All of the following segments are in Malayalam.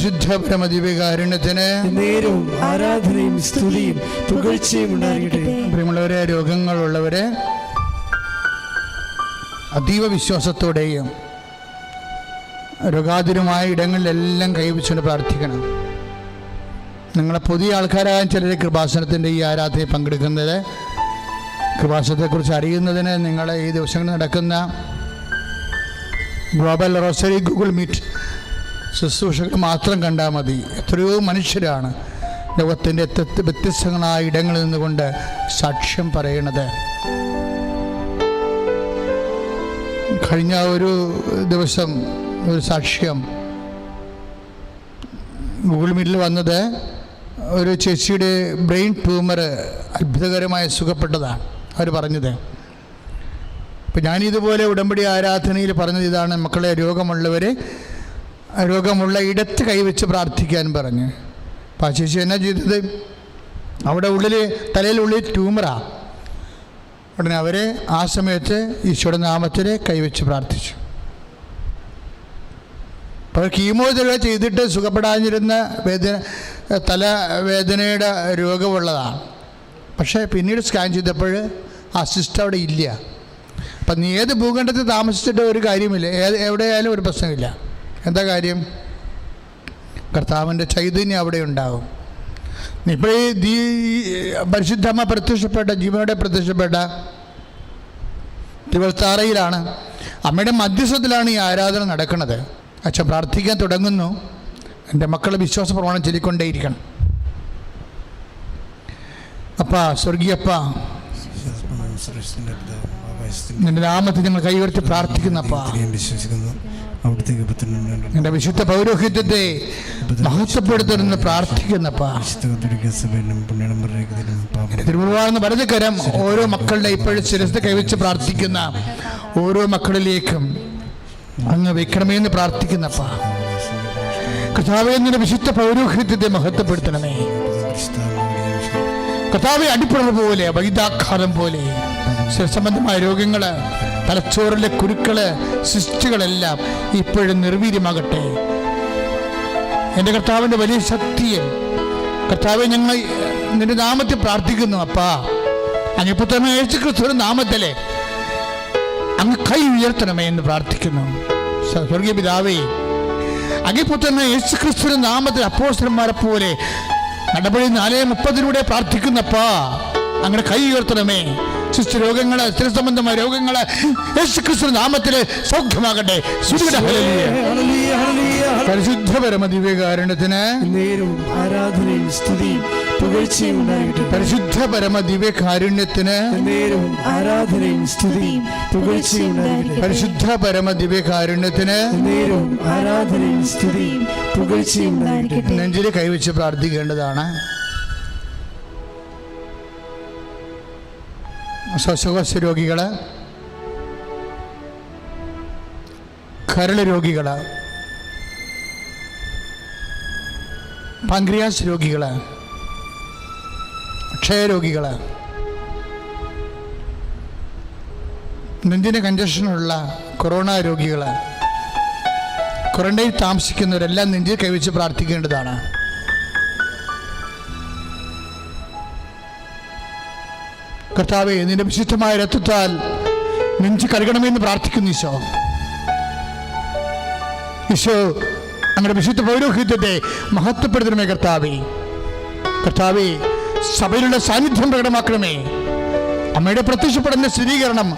ശുദ്ധ പരമദിവ്യകാരുണ്യത്തിന് നേരവും ആരാധനയും സ്തുതിയും പുകഴ്ചയും പ്രിയമുള്ളവരെ രോഗങ്ങളുള്ളവരെ അതീവ വിശ്വാസത്തോടെയും രോഗാതുരമായ ഇടങ്ങളിലെല്ലാം കൈവച്ചുകൊണ്ട് പ്രാർത്ഥിക്കണം. നിങ്ങളെ പുതിയ ആൾക്കാരായ ചിലർ കൃപാസനത്തിന്റെ ഈ ആരാധനയിൽ പങ്കെടുക്കുന്നത് കൃപാസനത്തെക്കുറിച്ച് അറിയുന്നതിന് നിങ്ങൾ ഈ ദിവസങ്ങളിൽ നടക്കുന്ന ഗ്ലോബൽ റോസറി ഗൂഗിൾ മീറ്റ് ശുശ്രൂഷകൾ മാത്രം കണ്ടാൽ മതി. എത്രയോ മനുഷ്യരാണ് ലോകത്തിന്റെ വ്യത്യസ്ത- വ്യത്യസ്തങ്ങളായ ഇടങ്ങളിൽ നിന്നുകൊണ്ട് സാക്ഷ്യം പറയണത്. കഴിഞ്ഞ ഒരു ദിവസം ഒരു സാക്ഷ്യം ഗൂഗിൾ മീറ്റിൽ വന്നത് ഒരു ചേച്ചിയുടെ ബ്രെയിൻ ട്യൂമർ അത്ഭുതകരമായി സുഖപ്പെട്ടതാണ്. അവർ പറഞ്ഞത്. ഇപ്പം ഞാനിതുപോലെ ഉടമ്പടി ആരാധനയിൽ പറഞ്ഞത് ഇതാണ്. മക്കളെ രോഗമുള്ളവർ രോഗമുള്ള ഇടത്ത് കൈവച്ച് പ്രാർത്ഥിക്കാൻ പറഞ്ഞ്. അപ്പം ആ ചേച്ചി എന്നാ ചെയ്തത്? അവിടെ ഉള്ളിൽ തലയിലുള്ളിൽ ട്യൂമറാ. ഉടനെ അവർ ആ സമയത്ത് ഈശോയുടെ നാമത്തിൽ കൈവച്ച് പ്രാർത്ഥിച്ചു. അപ്പോൾ കീമോതെറാപ്പി ചെയ്തിട്ട് സുഖപ്പെടാതിരുന്ന വേദന തലവേദനയുടെ രോഗമുള്ളതാണ്. പക്ഷേ പിന്നീട് സ്കാൻ ചെയ്തപ്പോൾ ആ സിസ്റ്റം അവിടെ ഇല്ല. അപ്പം നീ ഏത് ഭൂഖണ്ഡത്തിൽ താമസിച്ചിട്ട് ഒരു കാര്യമില്ല. ഏത് എവിടെയായാലും ഒരു പ്രശ്നമില്ല. എന്താ കാര്യം? കർത്താവിന്റെ ചൈതന്യം അവിടെ ഉണ്ടാകും ഇപ്പോൾ ഈ ദീ പരിശുദ്ധമ്മ പ്രത്യക്ഷപ്പെട്ട ജീവനോടെ പ്രത്യക്ഷപ്പെട്ട തിരുവത്താറയിലാണ് അമ്മയുടെ മധ്യസ്ഥത്തിലാണ് ഈ ആരാധന നടക്കുന്നത്. അച്ഛൻ പ്രാർത്ഥിക്കാൻ തുടങ്ങുന്നു. എന്റെ മക്കൾ വിശ്വാസ പ്രമാണം ചൊല്ലിക്കൊണ്ടേയിരിക്കണം. അപ്പ സ്വർഗീയപ്പ നിന്റെ നാമത്തിൽ ഞങ്ങൾ കൈവർത്തി പ്രാർത്ഥിക്കുന്നപ്പ. വിശ്വസിക്കുന്നു. അവിടുത്തേക്ക് നിന്റെ വിശുദ്ധ പൗരോഹിത്യത്തെ മഹത്വപ്പെടുത്തണമെന്ന് പ്രാർത്ഥിക്കുന്നപ്പ. തിരുമുറുവാണെന്ന് വലതുകരം ഓരോ മക്കളുടെ ഇപ്പോഴും ശിരസ് കൈവച്ച് പ്രാർത്ഥിക്കുന്ന ഓരോ മക്കളിലേക്കും അങ്ങ് വെക്കണമേ എന്ന് പ്രാർത്ഥിക്കുന്നപ്പ. കഥാവെ വിശുദ്ധ പൗരോഹിത്യത്തെ മഹത്വപ്പെടുത്തണമേ. കഥാവെ അടിപ്പുറ പോലെ വൈദാഘാതം പോലെ ശിരസംബന്ധമായ രോഗങ്ങൾ തലച്ചോറിലെ കുരുക്കൾ സിസ്റ്റുകളെല്ലാം ഇപ്പോഴും നിർവീര്യമാകട്ടെ. എന്റെ കർത്താവിന്റെ വലിയ ശക്തിയെ കർത്താവെ ഞങ്ങൾ നിന്റെ നാമത്തിൽ പ്രാർത്ഥിക്കുന്നു അപ്പാ. അങ്ങിപ്പുത്രമേ യേശു ക്രിസ്തുവിന്റെ നാമത്തിലെ അങ്ങ് കൈ ഉയർത്തണമേ എന്ന് പ്രാർത്ഥിക്കുന്നു. സ്വർഗീയ പിതാവേ അങ്ങിപ്പുത്രമേ യേശു ക്രിസ്തുവിന്റെ നാമത്തിൽ അപ്പോസ്റ്റന്മാരെ പോലെ നടപടി നാലേ മുപ്പതിലൂടെ പ്രാർത്ഥിക്കുന്നപ്പാ. അങ്ങനെ കൈ ഉയർത്തണമേ. ശിശു രോഗങ്ങൾ സ്ഥിര സംബന്ധമായ രോഗങ്ങൾ യേശുക്രിസ്തു നാമത്തിൽ സൗഖ്യമാകട്ടെ. പരിശുദ്ധപരമ ദിവ്യകാരണത്തിന് ആരാധനയും സ്തുതിയും. പുകഴ്ചയും ഉണ്ടായിരിക്കട്ടെ പരിശുദ്ധ പരമ ദിവ്യകാരുണ്യത്തിന് നേരവും ആരാധനയും സ്തുതിയും പുകഴ്ചയും ഉണ്ടായിരിക്കട്ടെ പരിശുദ്ധ പരമ ദിവ്യകാരുണ്യത്തിന് നേരവും ആരാധനയും സ്തുതിയും പുകഴ്ചയും ഉണ്ടായിരിക്കട്ടെ നെഞ്ചിൽ കൈവച്ച് പ്രാർത്ഥിക്കേണ്ടതാണ്. ശ്വാസകോശ രോഗികൾ കരൾ രോഗികൾ പാങ്ക്രിയാസ് രോഗികൾ ക്ഷയരോഗികൾ. നെഞ്ചിന് കഞ്ചക്ഷനുള്ള കൊറോണ രോഗികൾ ക്വാറന്റൈൻ താമസിക്കുന്നവരെല്ലാം നെഞ്ചിൽ കൈവച്ച് പ്രാർത്ഥിക്കേണ്ടതാണ്. കർത്താവെ നിന്റെ വിശിഷ്ടമായ രക്തത്താൽ നെഞ്ച് കരുകണമെന്ന് പ്രാർത്ഥിക്കുന്നു ഈശോ. ഈശോ അങ്ങനെ വിശുദ്ധ പൗരോഹിത്യത്തെ മഹത്വപ്പെടുത്തണമേ കർത്താവേ. കർത്താവെ സഭയിലുള്ള സാന്നിധ്യം പ്രകടമാക്കണമേ. അമ്മയുടെ പ്രത്യക്ഷപ്പെടുന്ന സ്ഥിരീകരണം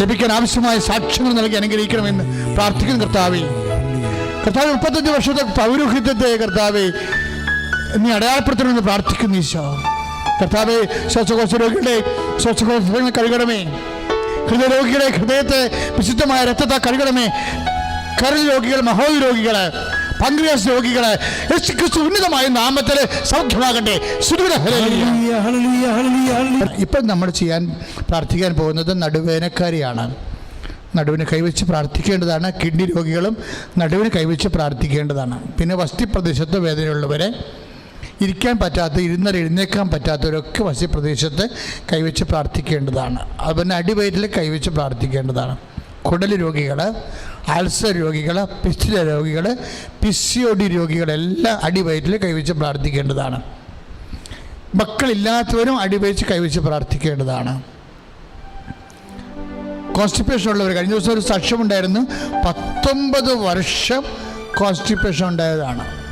ലഭിക്കാൻ ആവശ്യമായ സാക്ഷ്യങ്ങൾ നൽകി അനുഗ്രഹിക്കണമെന്ന് പ്രാർത്ഥിക്കുന്നു കർത്താവേ. കർത്താവ് മുപ്പത്തഞ്ച് വർഷത്തെ പൗരോഹിത്യത്തെ കർത്താവെ നീ അടയാളപ്പെടുത്തണമെന്ന് പ്രാർത്ഥിക്കുന്നു ഈശോ. കർത്താവെ ശ്വാസകോശ രോഗികളെ ശ്വാസകോശങ്ങൾ കഴുകണമേ. ഹൃദയരോഗികളെ ഹൃദയത്തെ വിശുദ്ധമായ രക്തത്തെ കഴുകണമേ. കരൾ രോഗികൾ മഹോദ് രോഗികൾ പങ്ക്രിയാസ് യേശു ക്രിസ്തു ഉന്നതമായ നാമത്തിൽ സൗഖ്യമാകട്ടെ. ഇപ്പം നമ്മൾ ചെയ്യാൻ പ്രാർത്ഥിക്കാൻ പോകുന്നത് നടുവേനക്കാരിയാണ്. നടുവിന് കൈവച്ച് പ്രാർത്ഥിക്കേണ്ടതാണ്. കിഡ്നി രോഗികളും നടുവിന് കൈവച്ച് പ്രാർത്ഥിക്കേണ്ടതാണ്. പിന്നെ വസ്തി പ്രദേശത്ത് വേദനയുള്ളവരെ ഇരിക്കാൻ പറ്റാത്ത ഇരുന്നാൽ എഴുന്നേക്കാൻ പറ്റാത്തവരൊക്കെ വസ്തി പ്രദേശത്ത് കൈവച്ച് പ്രാർത്ഥിക്കേണ്ടതാണ്. അതുപോലെ അടിവയറ്റിൽ കൈവച്ച് പ്രാർത്ഥിക്കേണ്ടതാണ്. കുടൽ രോഗികൾ അൾസർ രോഗികൾ പിസ്റ്റില രോഗികൾ പിസിഒടി രോഗികളെല്ലാം അടിവയറ്റിൽ കൈവച്ച് പ്രാർത്ഥിക്കേണ്ടതാണ്. മക്കളില്ലാത്തവരും അടിവയച്ച് കൈവച്ച് പ്രാർത്ഥിക്കേണ്ടതാണ്. കോൺസ്റ്റിപ്പേഷൻ ഉള്ളവർ കഴിഞ്ഞ ദിവസം ഒരു സാക്ഷ്യമുണ്ടായിരുന്നു പത്തൊമ്പത് വർഷം കോൺസ്റ്റിപ്പേഷൻ ഉണ്ടായതാണ്.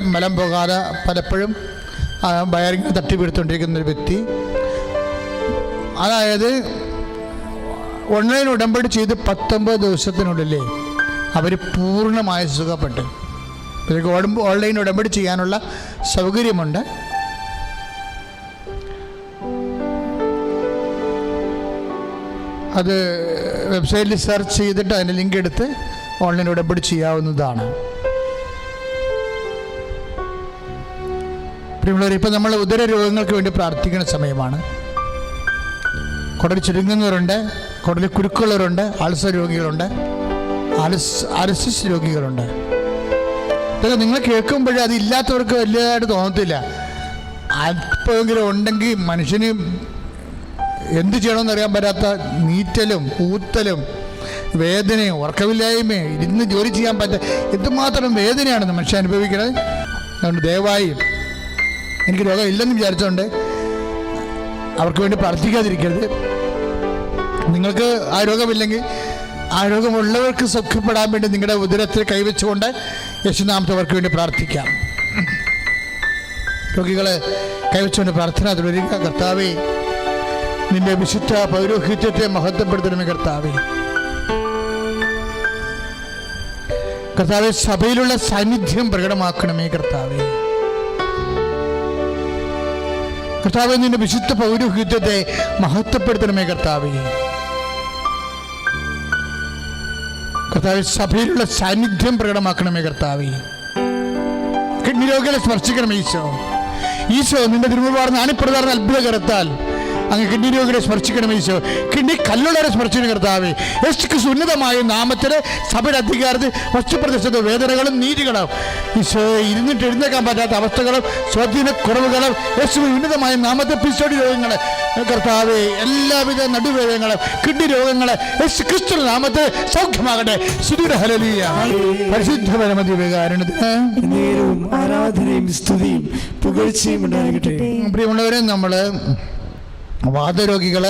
മലം- പോകാതെ പലപ്പോഴും വയറിങ്ങനെ തട്ടിപ്പിടുത്തോണ്ടിരിക്കുന്ന ഒരു വ്യക്തി. അതായത് ഓൺലൈൻ ഉടമ്പടി ചെയ്ത് പത്തൊമ്പത് ദിവസത്തിനുള്ളിൽ അവർ പൂർണമായ സുഖപ്പെട്ട്. ഇവർക്ക് ഓൺലൈൻ ഉടമ്പടി ചെയ്യാനുള്ള സൗകര്യമുണ്ട്. അത് വെബ്സൈറ്റിൽ സെർച്ച് ചെയ്തിട്ട് അതിന്റെ ലിങ്ക് എടുത്ത് ഓൺലൈൻ ഉടമ്പടി ചെയ്യാവുന്നതാണ്. ഇപ്പം നമ്മൾ ഉദര രോഗങ്ങൾക്ക് വേണ്ടി പ്രാർത്ഥിക്കുന്ന സമയമാണ്. കുടൽ ചുരുങ്ങുന്നവരുണ്ട്. കുടലിൽ കുരുക്കുള്ളവരുണ്ട് അൾസർ രോഗികളുണ്ട് അലസ് അലസിസ് രോഗികളുണ്ട്. ഇതൊക്കെ നിങ്ങൾ കേൾക്കുമ്പോഴേ അത് ഇല്ലാത്തവർക്ക് വലിയതായിട്ട് തോന്നത്തില്ല. അല്പമെങ്കിലും ഉണ്ടെങ്കിൽ മനുഷ്യന് എന്ത് ചെയ്യണമെന്ന് അറിയാൻ പറ്റാത്ത നീറ്റലും ഊത്തലും വേദനയും ഉറക്കമില്ലായ്മയും ഇരുന്ന് ജോലി ചെയ്യാൻ പറ്റ എന്തുമാത്രം വേദനയാണ് മനുഷ്യൻ അനുഭവിക്കുന്നത്. അതുകൊണ്ട് ദയവായി എനിക്ക് രോഗം ഇല്ലെന്ന് വിചാരിച്ചുകൊണ്ട് അവർക്ക് വേണ്ടി പ്രാർത്ഥിക്കാതിരിക്കരുത്. നിങ്ങൾക്ക് ആരോഗ്യമില്ലെങ്കിൽ ആരോഗ്യമുള്ളവർക്ക് സൗഖ്യപ്പെടാൻ വേണ്ടി നിങ്ങളുടെ ഉദരത്തിൽ കൈവച്ചുകൊണ്ട് യേശുനാമത്തെ അവർക്ക് വേണ്ടി പ്രാർത്ഥിക്കാം. രോഗികളെ കൈവച്ചുകൊണ്ട് പ്രാർത്ഥന തുടരുക. കർത്താവേ നിന്റെ വിശുദ്ധ പൗരോഹിത്യത്തെ മഹത്വപ്പെടുത്തണമേ കർത്താവേ. കർത്താവെ സഭയിലുള്ള സാന്നിധ്യം പ്രകടമാക്കണമേ കർത്താവേ. കർത്താവെ നിന്റെ വിശുദ്ധ പൗരോഹിത്യത്തെ മഹത്വപ്പെടുത്തണമേ കർത്താവേ. കർത്താവെ സഭയിലുള്ള സാന്നിധ്യം പ്രകടമാക്കണമേ കർത്താവേ. കിഡ്നി രോഗികളെ സ്പർശിക്കണം ഈശോ. ഈശോ നിന്റെ തിരുമുപാർന്ന് അണിപ്രധാന അത്ഭുത കരത്താൽ അങ്ങ് കിഡ്നി രോഗികളെ സ്പർശിക്കണം ഈശോ കിഡ്നി കല്ലുള്ളവരെ സ്പർശിക്കണം കർത്താവേ. യേശുക്ക് ഉന്നതമായ നാമത്തിൽ സഭയുടെ അധികാരത്തിൽ വസ്തുപ്രദേശത്തെ വേദനകളും നീതികളും. ഈശോ ഇരുന്നിട്ട് എഴുന്നേക്കാൻ പറ്റാത്ത അവസ്ഥകളും സ്വാധീന കുറവുകളും യേശു ഉന്നതമായ നാമത്തെ പിസോടി രോഗങ്ങൾ കർത്താവേ എല്ലാവിധ നടുവേദങ്ങളും കിഡ്നി രോഗങ്ങൾ യേശു ക്രിസ്തു നാമത്തെ സൗഖ്യമാകട്ടെ സുദൂര ഹലലിയ പരിശുദ്ധ നേരവും ആരാധനയും സ്തുതിയും പുകഴ്ചയും ഉണ്ടാകട്ടെ പ്രിയമുള്ളവരെ നമ്മൾ വാദരോഗികൾ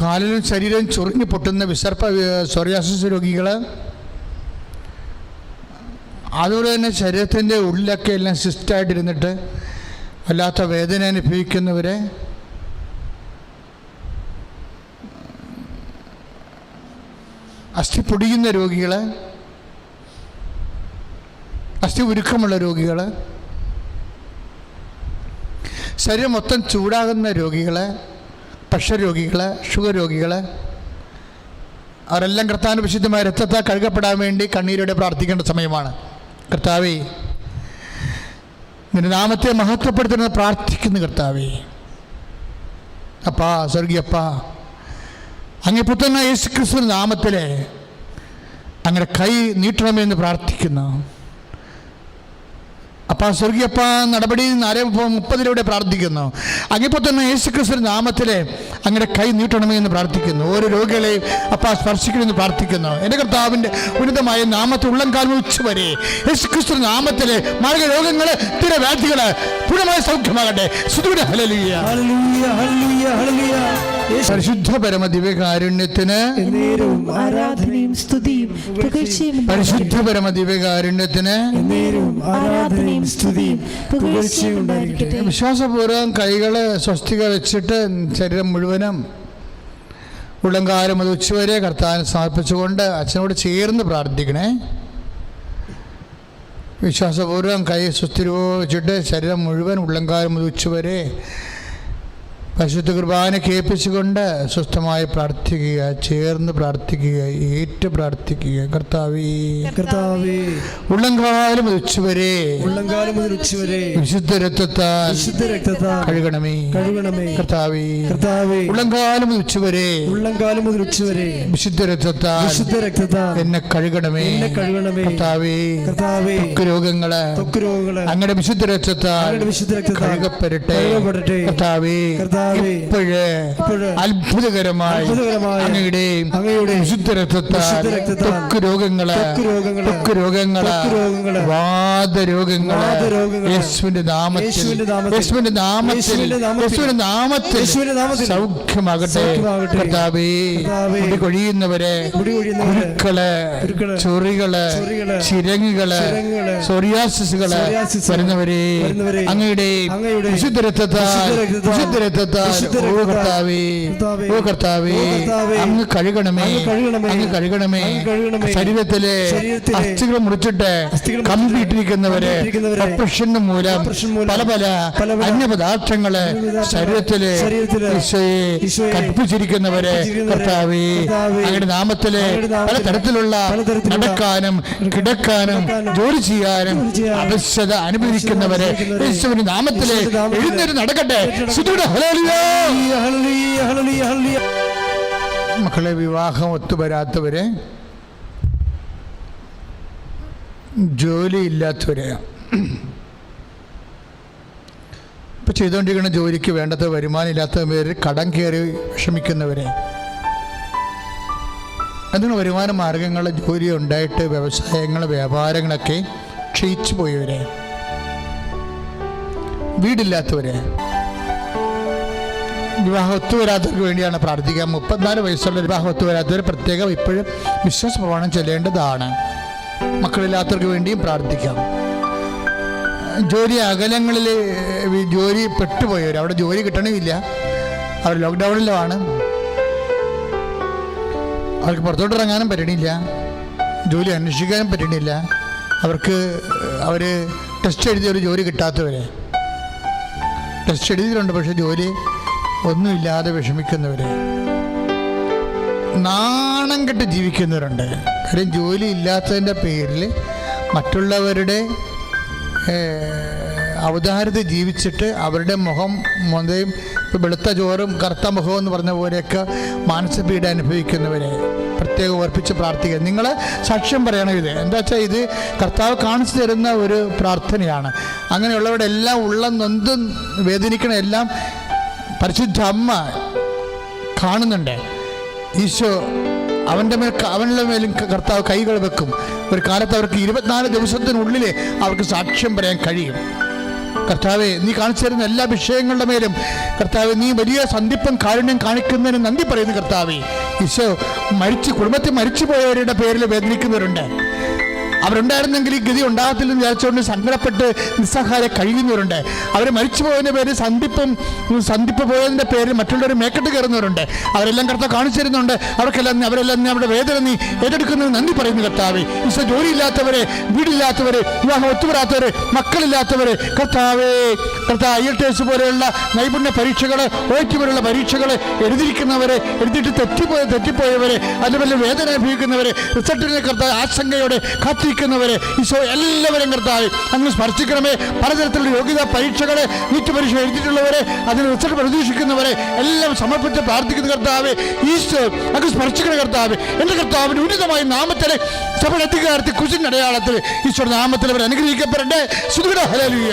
കാലിലും ശരീരം ചൊറിഞ്ഞു പൊട്ടുന്ന വിസർപ്പ സോറിയാസിസ് രോഗികൾ അതുപോലെ തന്നെ ശരീരത്തിന്റെ ഉള്ളിലൊക്കെ എല്ലാം സിസ്റ്റായിട്ടിരുന്നിട്ട് വല്ലാത്ത വേദന അനുഭവിക്കുന്നവരെ അസ്ഥി പൊടിയുന്ന രോഗികൾ അസ്ഥി ഉരുക്കമുള്ള രോഗികൾ ശരീരം മൊത്തം ചൂടാകുന്ന രോഗികളെ പ്രഷർ രോഗികൾ ഷുഗർ രോഗികളെ അവരെല്ലാം കർത്താവിന് വിശുദ്ധമായ രക്തത്താൽ കഴുകപ്പെടാൻ വേണ്ടി കണ്ണീരോടെ പ്രാർത്ഥിക്കേണ്ട സമയമാണ്. കർത്താവേ നിന്റെ നാമത്തെ മഹത്വപ്പെടുത്തുന്ന പ്രാർത്ഥിക്കുന്നു കർത്താവേ. അപ്പാ സ്വർഗീയപ്പാ അങ്ങേ പുത്രനായ യേശു ക്രിസ്തു നാമത്തിലെ അങ്ങനെ കൈ നീട്ടണമെന്ന് പ്രാർത്ഥിക്കുന്നു. അപ്പാ സ്വർഗീയപ്പ നടപടി നാല് മുപ്പതിലൂടെ പ്രാർത്ഥിക്കുന്നു. അങ്ങിപ്പോൾ തന്നെ യേശു ക്രിസ്തു നാമത്തിലെ അങ്ങനെ കൈ നീട്ടണമേ എന്ന് പ്രാർത്ഥിക്കുന്നു. ഓരോ രോഗികളെയും അപ്പ സ്പർശിക്കണമെന്ന് പ്രാർത്ഥിക്കുന്നു. എന്റെ കർത്താവിന്റെ ഉന്നതമായ നാമത്തിൽ ഉള്ളം കാലം ഉച്ചവരെ യേശു ക്രിസ്തു നാമത്തിലെ മാർഗ രോഗങ്ങൾ സ്ഥിരവ്യാധികൾ പൂർണമായ സൗഖ്യമാകട്ടെ. സുദൂര ഹലലിയ പരിശുദ്ധ പരമ ദിവ്യകാരുണ്യത്തിന് ആരാധനയും സ്തുതിയും പരിശുദ്ധ പരമ ദിവ്യകാരുണ്യത്തിന് ആരാധനയും സ്തുതിയും വിശ്വാസപൂർവം കൈകൾ സ്വസ്തിക വെച്ചിട്ട് ശരീരം മുഴുവനും ഉള്ളംകാലം അത് ഉച്ചവരെ കർത്താവിനെ സമർപ്പിച്ചുകൊണ്ട് അച്ഛനോട് ചേർന്ന് പ്രാർത്ഥിക്കണേ. വിശ്വാസപൂർവം കൈ വെച്ചിട്ട് ശരീരം മുഴുവൻ ഉള്ളംകാലം അത് ഉച്ചവരെ പരിശുദ്ധ കുർബാന കേൾപ്പിച്ചുകൊണ്ട് സ്വസ്ഥമായി പ്രാർത്ഥിക്കുക ചേർന്ന് പ്രാർത്ഥിക്കുക ഏറ്റു പ്രാർത്ഥിക്കുക. കർത്താവേ. കർത്താവേ. ഉള്ളംകാലം ഉച്ചവരെ ഉള്ളംകാലം ഉച്ചവരെ വിശുദ്ധ രക്തത്താൽ വിശുദ്ധ രക്തത്താൽ കഴുകണമേ. കഴുകണമേ. കർത്താവേ. കർത്താവേ. ഉള്ളംകാലം ഉച്ചവരെ ഉള്ളംകാലം ഉച്ചവരെ വിശുദ്ധ രക്തത്താൽ വിശുദ്ധ രക്തത്താൽ എന്നെ കഴുകണമേ. എന്നെ കഴുകണമേ. കർത്താവേ. കർത്താവേ. ത്വക്ക് രോഗങ്ങൾ രോഗങ്ങൾ അങ്ങയുടെ വിശുദ്ധ രക്തത്താൽ വിശുദ്ധ രക്തത്താൽ കഴുകപ്പെടട്ടെ. കർത്താവേ. കർത്താവേ. ഇപ്പോഴ് അത്ഭുതകരമായി അങ്ങയുടെ വിശുദ്ധ രക്തത്താൽ രോഗങ്ങൾ രോഗങ്ങൾ വാദരോഗങ്ങൾ യേശുവിന്റെ നാമത്തിൽ യേശുവിന്റെ നാമത്തിൽ യേശുവിന്റെ നാമത്തിൽ സൗഖ്യമാകട്ടെ. കർത്താവേ കൊഴിയുന്നവരെ കുരുക്കൾ ചൊറികൾ ചിരങ്ങുകൾ സൊറിയാസിസുകൾ വരുന്നവരെ അങ്ങയുടെ അങ്ങയുടെ വിശുദ്ധ രക്തത്താൽ വിശുദ്ധ രക്തത്താൽ, കർത്താവേ അങ്ങ് കഴുകണമേ അങ്ങ് കഴുകണമേ, ശരീരത്തിലെ അസ്ഥികൾ മുറിച്ചിട്ട് കമ്പിട്ടിരിക്കുന്നവരെ പ്രഷന് മൂലം പല പല അന്യപദാർത്ഥങ്ങൾ ശരീരത്തിൽ കൽപ്പിച്ചിരിക്കുന്നവരെ കർത്താവേ അങ്ങയുടെ നാമത്തിലെ പല തരത്തിലുള്ള നടക്കാനും കിടക്കാനും ജോലി ചെയ്യാനും അവശ്യത ആവശ്യത അനുഭവിക്കുന്നവരെ നാമത്തിൽ എഴുന്നേറ്റ് നടക്കട്ടെ. മക്കളെ വിവാഹം ഒത്തുവരാത്തവരെ ജോലിയില്ലാത്തവരെ ഇപ്പം ചെയ്തുകൊണ്ടിരിക്കുന്ന ജോലിക്ക് വേണ്ടത്ര വരുമാനം ഇല്ലാത്തവർ കടം കയറി വിഷമിക്കുന്നവരെ. അതിന് വരുമാന മാർഗങ്ങൾ ജോലി ഉണ്ടായിട്ട് വ്യവസായങ്ങൾ വ്യാപാരങ്ങളൊക്കെ ക്ഷയിച്ചു പോയവരെ. വീടില്ലാത്തവരെ. വിവാഹം ഒത്തുവരാത്തവർക്ക് വേണ്ടിയാണ് പ്രാർത്ഥിക്കുക. മുപ്പത്തിനാല് വയസ്സുള്ള വിവാഹം ഒത്തുവരാത്തവർ പ്രത്യേകം ഇപ്പോഴും വിശ്വാസ പ്രമാണം ചെല്ലേണ്ടതാണ്. മക്കളില്ലാത്തവർക്ക് വേണ്ടിയും പ്രാർത്ഥിക്കാം. ജോലി അകലങ്ങളിൽ ജോലി പെട്ടുപോയവർ അവിടെ ജോലി കിട്ടണമില്ല. അവർ ലോക്ക്ഡൗണിലുമാണ് അവർക്ക് പുറത്തോട്ട് ഇറങ്ങാനും പറ്റണില്ല. ജോലി അന്വേഷിക്കാനും പറ്റണില്ല. അവർക്ക് അവർ ടെസ്റ്റ് എഴുതിയ ഒരു ജോലി കിട്ടാത്തവരെ. ടെസ്റ്റ് എഴുതിയിട്ടുണ്ട് പക്ഷേ ജോലി ഒന്നുമില്ലാതെ വിഷമിക്കുന്നവർ നാണം കെട്ട് ജീവിക്കുന്നവരുണ്ട്. കാര്യം ജോലി ഇല്ലാത്തതിന്റെ പേരിൽ മറ്റുള്ളവരുടെ അവതാരത്തിൽ ജീവിച്ചിട്ട് അവരുടെ മുഖം മുതയും വെളുത്ത ചോറും കറുത്ത മുഖവും എന്ന് പറഞ്ഞ പോലെയൊക്കെ മാനസിക പീഡ അനുഭവിക്കുന്നവരെ പ്രത്യേകം ഓർപ്പിച്ച് പ്രാർത്ഥിക്കുക. നിങ്ങൾ സാക്ഷ്യം പറയണം ഇത്. എന്താ വെച്ചാൽ ഇത് കർത്താവ് കാണിച്ചു തരുന്ന ഒരു പ്രാർത്ഥനയാണ്. അങ്ങനെയുള്ളവരുടെ എല്ലാം ഉള്ള നൊന്തും വേദനിക്കണ എല്ലാം പരിശുദ്ധ അമ്മ കാണുന്നുണ്ട്. ഈശോ അവന്റെ മേൽ അവന്റെ മേലും കർത്താവ് കൈകൾ വെക്കും. ഒരു കാലത്ത് അവർക്ക് ഇരുപത്തിനാല് ദിവസത്തിനുള്ളിൽ അവർക്ക് സാക്ഷ്യം പറയാൻ കഴിയും. കർത്താവെ നീ കാണിച്ചു തരുന്ന എല്ലാ വിഷയങ്ങളുടെ മേലും കർത്താവ് നീ വലിയ സന്ധിപ്പം കാരുണ്യം കാണിക്കുന്നതിന് നന്ദി പറയുന്നു കർത്താവെ. ഈശോ മരിച്ച് കുടുംബത്തിൽ മരിച്ചു പോയവരുടെ പേരിൽ വേദനിക്കുന്നവരുണ്ട്. അവരുണ്ടായിരുന്നെങ്കിൽ ഈ ഗതി ഉണ്ടാകത്തില്ലെന്ന് വിചാരിച്ചുകൊണ്ട് സങ്കടപ്പെട്ട് നിസ്സഹായ കഴിയുന്നവരുണ്ട്. അവർ മരിച്ചു പോയതിന്റെ പേര് സന്ധിപ്പും സന്ധിപ്പ് പോയതിന്റെ പേര് മറ്റുള്ളവർ മേക്കെട്ട് കയറുന്നവരുണ്ട്. അവരെല്ലാം കർത്താവ് കാണിച്ചു തരുന്നുണ്ട്. അവർക്കെല്ലാം അവരെല്ലാം അവരുടെ വേദന നീ ഏറ്റെടുക്കുന്നതിന് നന്ദി പറയുന്നു കർത്താവെ. വിശ്വ ജോലിയില്ലാത്തവരെ വീടില്ലാത്തവരെ വിവാഹം ഒത്തുവരാത്തവരെ മക്കളില്ലാത്തവരെ കർത്താവേ കർത്താവ് ഐ എൽ ടി എസ് പോലെയുള്ള നൈപുണ്യ പരീക്ഷകൾ ഒ ടി പരീക്ഷകൾ എഴുതിയിരിക്കുന്നവരെ എഴുതിയിട്ട് തെറ്റിപ്പോയ തെറ്റിപ്പോയവരെ അതുപോലെ വേദന അനുഭവിക്കുന്നവരെ റിസൾട്ടിനെ കർത്താവ് ആശങ്കയോടെ കാത്തിരിക്കുന്നവരെ ഈശോ എല്ലാവരും കർത്താവ് അങ്ങ് സ്പർശിക്കണമേ. പലതരത്തിലുള്ള യോഗ്യതാ പരീക്ഷകളെ നീറ്റ് പരീക്ഷ എഴുതിയിട്ടുള്ളവരെ അതിന് റിസൾട്ട് പ്രതീക്ഷിക്കുന്നവരെ എല്ലാം സമർപ്പിച്ച് പ്രാർത്ഥിക്കുന്ന കർത്താവ്. ഈശോ അങ്ങ് സ്പർശിക്കണ കർത്താവ്. എന്റെ കർത്താവിന്റെ ഉന്നതമായ നാമത്തിലെ സഭ എത്തിക്കാർത്തി കുശിന്റെ അടയാളത്തിൽ ഈശോ നാമത്തിൽ അവർ അനുഗ്രഹിക്കപ്പെടട്ടെ. സുഖ ഹലലുയ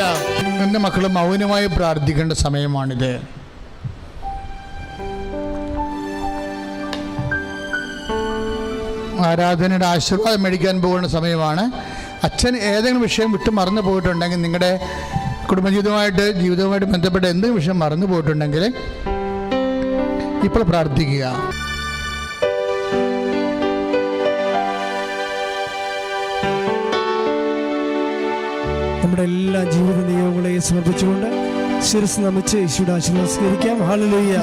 എന്റെ മക്കൾ മൗനമായി പ്രാർത്ഥിക്കേണ്ട സമയമാണിത്. ആരാധനയുടെ ആശീർവാദം മേടിക്കാൻ പോകുന്ന സമയമാണ്. അച്ഛൻ ഏതെങ്കിലും വിഷയം വിട്ട് മറന്നു പോയിട്ടുണ്ടെങ്കിൽ നിങ്ങളുടെ കുടുംബജീവിതമായിട്ട് ജീവിതവുമായിട്ട് ബന്ധപ്പെട്ട എന്തെങ്കിലും വിഷയം മറന്നു പോയിട്ടുണ്ടെങ്കിൽ ഇപ്പോൾ പ്രാർത്ഥിക്കുക. നമ്മുടെ എല്ലാ ജീവിത നിയമങ്ങളെയും സമർപ്പിച്ചുകൊണ്ട് ശിരസ് നമിച്ച് യേശുവിടെ ആശീർവാദം സ്വീകരിക്കാം hallelujah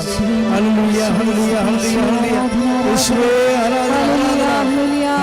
hallelujah hallelujah hallelujah hallelujah യേശുവേ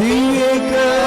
दिए कर